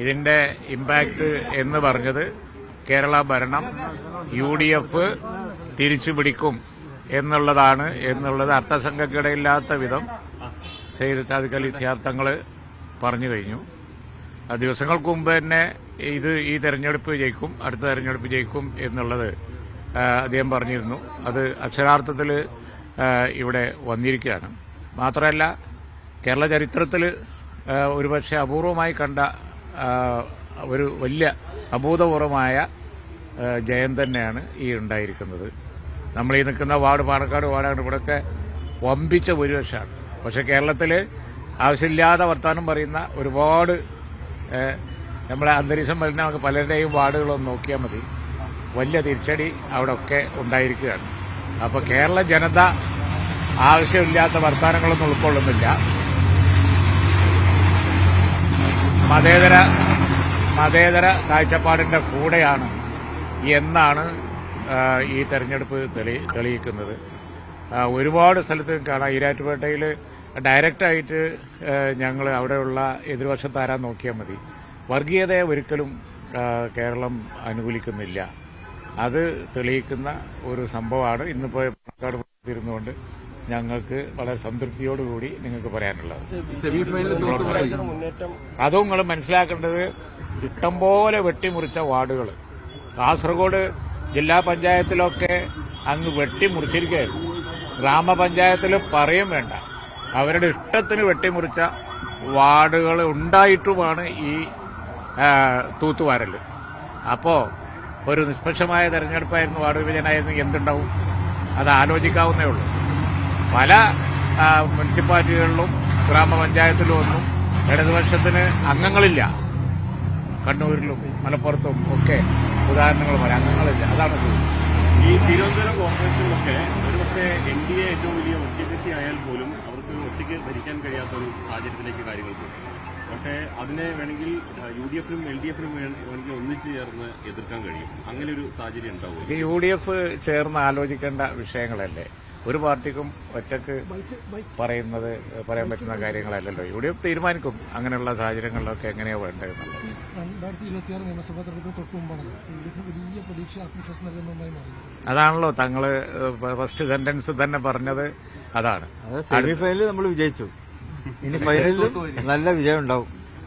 ഇതിന്റെ ഇമ്പാക്ട് എന്ന് പറഞ്ഞത് കേരള ഭരണം യു ഡി എഫ് തിരിച്ചു പിടിക്കും എന്നുള്ളതാണ് എന്നുള്ളത് അർത്ഥസംഘക്കിടയില്ലാത്ത വിധം സെയ്ദ് സാദിഖ് അലി പറഞ്ഞു കഴിഞ്ഞു. ദിവസങ്ങൾക്ക് മുമ്പ് തന്നെ ഇത് ഈ തെരഞ്ഞെടുപ്പ് ജയിക്കും അടുത്ത തെരഞ്ഞെടുപ്പ് ജയിക്കും എന്നുള്ളത് അദ്ദേഹം പറഞ്ഞിരുന്നു. അത് അക്ഷരാർത്ഥത്തിൽ ഇവിടെ വന്നിരിക്കുകയാണ്. മാത്രമല്ല കേരള ചരിത്രത്തിൽ ഒരുപക്ഷെ അപൂർവമായി കണ്ട ഒരു വലിയ അഭൂതപൂർവമായ ജയം തന്നെയാണ് ഈ ഉണ്ടായിരിക്കുന്നത്. നമ്മൾ ഈ നിൽക്കുന്ന വാർഡ് പാണക്കാട് വാർഡാണ് ഇവിടെയൊക്കെ വമ്പിച്ച ഭൂരിപക്ഷമാണ്. പക്ഷെ കേരളത്തിൽ ആവശ്യമില്ലാതെ വർത്തമാനം പറയുന്ന ഒരുപാട് നമ്മളെ അന്തരീക്ഷം വരുന്ന നമുക്ക് പലരുടെയും വാർഡുകളൊന്ന് നോക്കിയാൽ മതി. വലിയ തിരിച്ചടി അവിടെ ഒക്കെ ഉണ്ടായിരിക്കുകയാണ്. അപ്പോൾ കേരള ജനത ആവശ്യമില്ലാത്ത വർത്തമാനങ്ങളൊന്നും ഉൾക്കൊള്ളുന്നില്ല. മതേതര മതേതര കാഴ്ചപ്പാടിന്റെ കൂടെയാണ് എന്നാണ് ഈ തെരഞ്ഞെടുപ്പ് തെളി തെളിയിക്കുന്നത്. ഒരുപാട് സ്ഥലത്ത് കാണാം. ഈരാറ്റുപേട്ടയിൽ ഡയറക്റ്റായിട്ട് ഞങ്ങൾ അവിടെയുള്ള എതിർവശത്ത് നോക്കിയാൽ മതി. വർഗീയതയെ ഒരിക്കലും കേരളം അനുകൂലിക്കുന്നില്ല. അത് തെളിയിക്കുന്ന ഒരു സംഭവമാണ്. ഇന്നിപ്പോൾ പാലക്കാട് ഇരുന്നുകൊണ്ട് ഞങ്ങൾക്ക് വളരെ സംതൃപ്തിയോടുകൂടി നിങ്ങൾക്ക് പറയാനുള്ളത്. അതും നിങ്ങൾ മനസ്സിലാക്കേണ്ടത് ഇഷ്ടം പോലെ വെട്ടിമുറിച്ച വാർഡുകൾ കാസർഗോഡ് ജില്ലാ പഞ്ചായത്തിലൊക്കെ അങ്ങ് വെട്ടിമുറിച്ചിരിക്കുകയായിരുന്നു. ഗ്രാമപഞ്ചായത്തിൽ പറയും വേണ്ട. അവരുടെ ഇഷ്ടത്തിന് വെട്ടിമുറിച്ച വാർഡുകൾ ഉണ്ടായിട്ടുമാണ് ഈ തൂത്തുവാരൽ അപ്പോൾ ഒരു നിഷ്പക്ഷമായ തെരഞ്ഞെടുപ്പായിരുന്നു വാർഡ് വിഭജനമായിരുന്നു എന്തുണ്ടാവും? അത് ആലോചിക്കാവുന്നേ ഉള്ളൂ. പല മുനിസിപ്പാലിറ്റികളിലും ഗ്രാമപഞ്ചായത്തിലും ഒന്നും ഇടതുപക്ഷത്തിന് അംഗങ്ങളില്ല. കണ്ണൂരിലും മലപ്പുറത്തും ഒക്കെ ഉദാഹരണങ്ങൾ പറയാം. അംഗങ്ങളില്ല. അതാണ് ഈ തിരുവനന്തപുരം കോർപ്പറേഷനിലൊക്കെ ഒരുപക്ഷെ എൻ ഡി എ ഏറ്റവും വലിയ ഒറ്റകക്ഷി ആയാൽ പോലും അവർക്ക് ഒറ്റയ്ക്ക് ഭരിക്കാൻ കഴിയാത്ത ഒരു സാഹചര്യത്തിലേക്ക് കാര്യങ്ങൾ പോകും പക്ഷേ അതിനെ വേണമെങ്കിൽ യു ഡി എഫിനും എൽ ഡി എഫിനും വേണമെങ്കിൽ ഒന്നിച്ചു ചേർന്ന് എതിർക്കാൻ കഴിയും. അങ്ങനെ ഒരു സാഹചര്യം ഉണ്ടാവും യു ഡി എഫ് ചേർന്ന് ആലോചിക്കേണ്ട വിഷയങ്ങളല്ലേ? ഒരു പാർട്ടിക്കും ഒറ്റയ്ക്ക് പറയുന്നത് പറയാൻ പറ്റുന്ന കാര്യങ്ങളല്ലല്ലോ. യു ഡി എഫ് തീരുമാനിക്കും അങ്ങനെയുള്ള സാഹചര്യങ്ങളിലൊക്കെ എങ്ങനെയാ വേണ്ടതെന്നുള്ളത്. രണ്ടായിരത്തി ഇരുപത്തിയാറ് നിയമസഭാ തെരഞ്ഞെടുപ്പിന് തൊട്ട് മുമ്പാണ് യു ഡി എഫിന് വലിയ പ്രതീക്ഷ ആത്മവിശ്വാസം നൽകുന്ന ഒന്നായി മാറി അതാണല്ലോ തങ്ങൾ ഫസ്റ്റ് സെന്റൻസ് തന്നെ പറഞ്ഞത് അതാണ്. അത് നമ്മൾ വിജയിച്ചു. ഇനി ഫൈനലിൽ നല്ല വിജയം ഉണ്ടാവും.